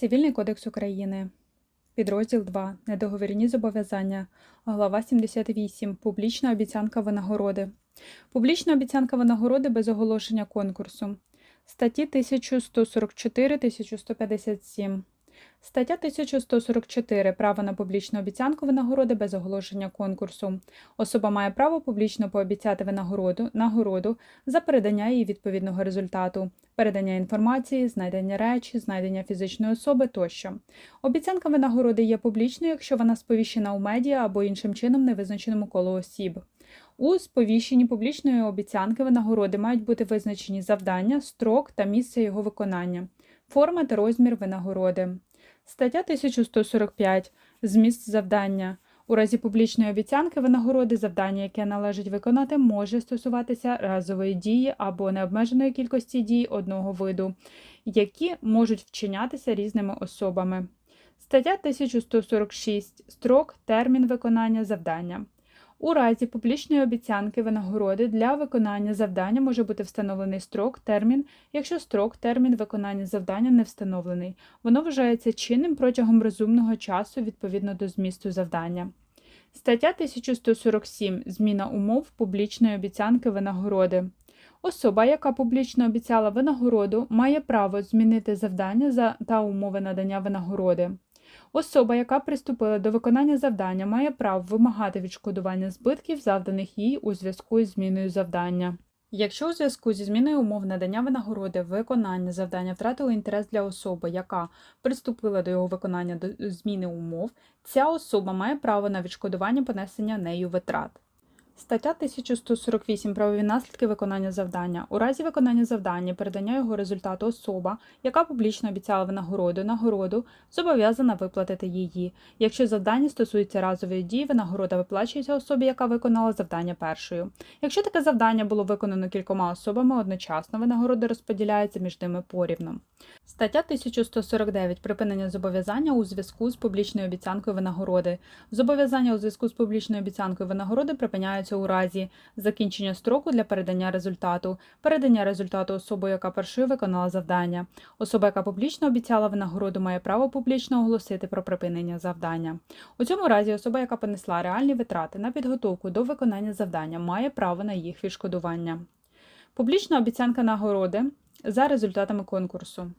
Цивільний кодекс України. Підрозділ 2. Недоговірні зобов'язання. Глава 78. Публічна обіцянка винагороди. Публічна обіцянка винагороди без оголошення конкурсу. Статті 1144-1157. Стаття 1144. Право на публічну обіцянку винагороди без оголошення конкурсу. Особа має право публічно пообіцяти винагороду нагороду за передання їй відповідного результату, передання інформації, знайдення речі, знайдення фізичної особи тощо. Обіцянка винагороди є публічною, якщо вона сповіщена у медіа або іншим чином невизначеному колу осіб. У сповіщенні публічної обіцянки винагороди мають бути визначені завдання, строк та місце його виконання, форма та розмір винагороди. Стаття 1145. Зміст завдання. У разі публічної обіцянки винагороди завдання, яке належить виконати, може стосуватися разової дії або необмеженої кількості дій одного виду, які можуть вчинятися різними особами. Стаття 1146. Строк, термін виконання завдання. У разі публічної обіцянки винагороди для виконання завдання може бути встановлений строк, термін, якщо строк, термін виконання завдання не встановлений. Воно вважається чинним протягом розумного часу відповідно до змісту завдання. Стаття 1147. Зміна умов публічної обіцянки винагороди. Особа, яка публічно обіцяла винагороду, має право змінити завдання за та умови надання винагороди. Особа, яка приступила до виконання завдання, має право вимагати відшкодування збитків, завданих їй у зв'язку із зміною завдання. Якщо у зв'язку зі зміною умов надання винагороди виконання завдання втратило інтерес для особи, яка приступила до його виконання до зміни умов, ця особа має право на відшкодування понесення нею витрат. Стаття 1148. Правові наслідки виконання завдання. У разі виконання завдання, передання його результату особа, яка публічно обіцяла винагороду, нагороду, зобов'язана виплатити її. Якщо завдання стосується разової дії, винагорода виплачується особі, яка виконала завдання першою. Якщо таке завдання було виконано кількома особами одночасно, винагорода розподіляється між ними порівну. Стаття 1149. Припинення зобов'язання у зв'язку з публічною обіцянкою винагороди. Зобов'язання у зв'язку з публічною обіцянкою винагороди припиняються у разі закінчення строку для передання результату, передання результату особою, яка першою виконала завдання. Особа, яка публічно обіцяла винагороду, має право публічно оголосити про припинення завдання. У цьому разі особа, яка понесла реальні витрати на підготовку до виконання завдання, має право на їх відшкодування. Публічна обіцянка нагороди за результатами конкурсу.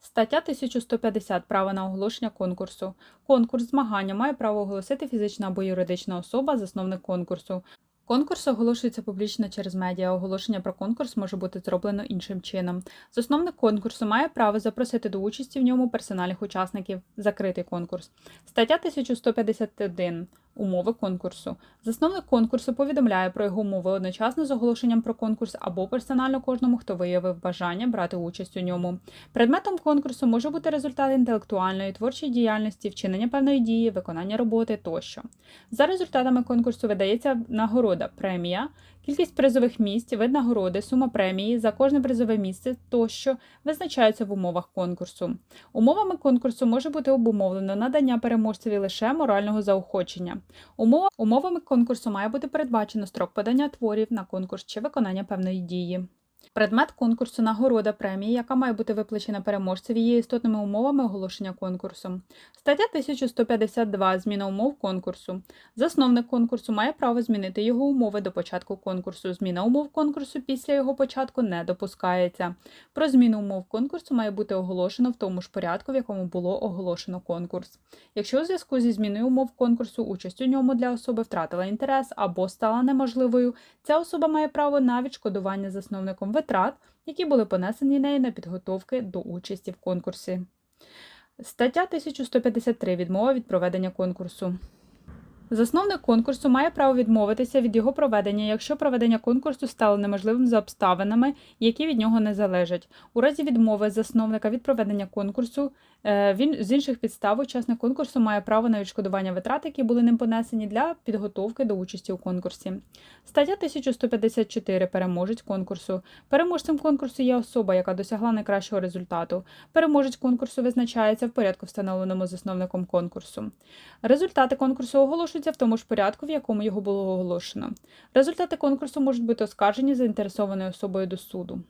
Стаття 1150. Право на оголошення конкурсу. Конкурс змагання має право оголосити фізична або юридична особа, засновник конкурсу. Конкурс оголошується публічно через медіа. Оголошення про конкурс може бути зроблено іншим чином. Засновник конкурсу має право запросити до участі в ньому персональних учасників. Закритий конкурс. Стаття 1151. Умови конкурсу. Засновник конкурсу повідомляє про його умови одночасно з оголошенням про конкурс або персонально кожному, хто виявив бажання брати участь у ньому. Предметом конкурсу може бути результат інтелектуальної, творчої діяльності, вчинення певної дії, виконання роботи тощо. За результатами конкурсу видається нагорода, премія, кількість призових місць, вид нагороди, сума премії за кожне призове місце тощо визначаються в умовах конкурсу. Умовами конкурсу може бути обумовлено надання переможцеві лише морального заохочення. Умова, умовами конкурсу має бути передбачено строк подання творів на конкурс чи виконання певної дії. Предмет конкурсу нагорода премії, яка має бути виплачена переможцеві, є істотними умовами оголошення конкурсу. Стаття 1152. Зміна умов конкурсу. Засновник конкурсу має право змінити його умови до початку конкурсу. Зміна умов конкурсу після його початку не допускається. Про зміну умов конкурсу має бути оголошено в тому ж порядку, в якому було оголошено конкурс. Якщо у зв'язку зі зміною умов конкурсу участь у ньому для особи втратила інтерес або стала неможливою, ця особа має право на відшкодування засновником витрат, які були понесені нею на підготовки до участі в конкурсі. Стаття 1153. Відмова від проведення конкурсу. Засновник конкурсу має право відмовитися від його проведення, якщо проведення конкурсу стало неможливим за обставинами, які від нього не залежать. У разі відмови засновника від проведення конкурсу, е, він з інших підстав учасник конкурсу має право на відшкодування витрат, які були ним понесені для підготовки до участі у конкурсі. Стаття 1154. Переможець конкурсу. Переможцем конкурсу є особа, яка досягла найкращого результату. Переможець конкурсу визначається в порядку, встановленому засновником конкурсу. Результати конкурсу оголошуються в тому ж порядку, в якому його було оголошено. Результати конкурсу можуть бути оскаржені заінтересованою особою до суду.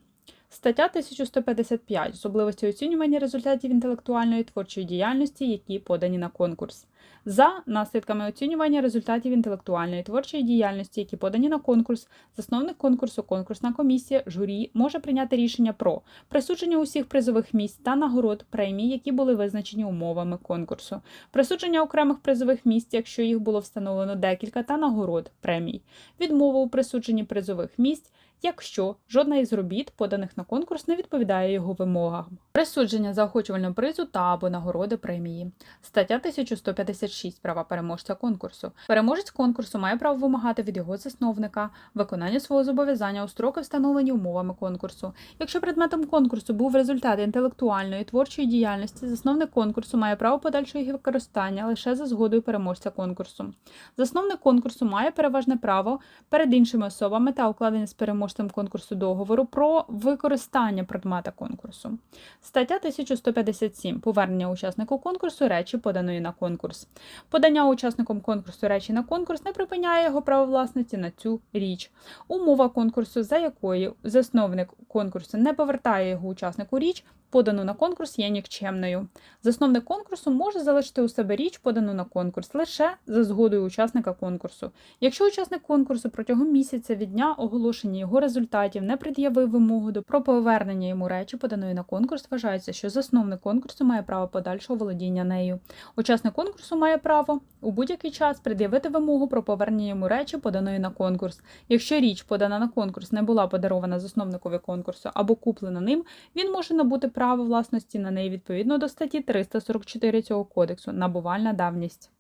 Стаття 1155. Особливості оцінювання результатів інтелектуальної творчої діяльності, які подані на конкурс. За наслідками оцінювання результатів інтелектуальної творчої діяльності, які подані на конкурс, засновник конкурсу, конкурсна комісія, журі може прийняти рішення про присудження усіх призових місць та нагород премій, які були визначені умовами конкурсу, присудження окремих призових місць, якщо їх було встановлено декілька, та нагород премій, відмову у присудженні призових місць, якщо жодна із робіт, поданих на конкурс, не відповідає його вимогам. Присудження заохочувального призу та або нагороди премії. Стаття 1156 права переможця конкурсу. Переможець конкурсу має право вимагати від його засновника виконання свого зобов'язання у строки, встановлені умовами конкурсу. Якщо предметом конкурсу був результат інтелектуальної творчої діяльності, засновник конкурсу має право подальшого їх використання лише за згодою переможця конкурсу. Засновник конкурсу має переважне право перед іншими особами та укладення з переможцем конкурсу договору про використання предмета конкурсу. Стаття 1157. Повернення учаснику конкурсу речі, поданої на конкурс. Подання учасником конкурсу речі на конкурс не припиняє його право власності на цю річ. Умова конкурсу, за якою засновник конкурсу не повертає його учаснику річ, подану на конкурс є нікчемною. Засновник конкурсу може залишити у себе річ, подану на конкурс, лише за згодою учасника конкурсу. Якщо учасник конкурсу протягом місяця від дня оголошення його результатів не пред'явив вимогу до про повернення йому речі, поданої на конкурс, вважається, що засновник конкурсу має право подальшого володіння нею. Учасник конкурсу має право у будь-який час пред'явити вимогу про повернення йому речі, поданої на конкурс. Якщо річ, подана на конкурс, не була подарована засновникові конкурсу або куплена ним, він може набути право власності на неї відповідно до статті 344 цього кодексу набувальна давність.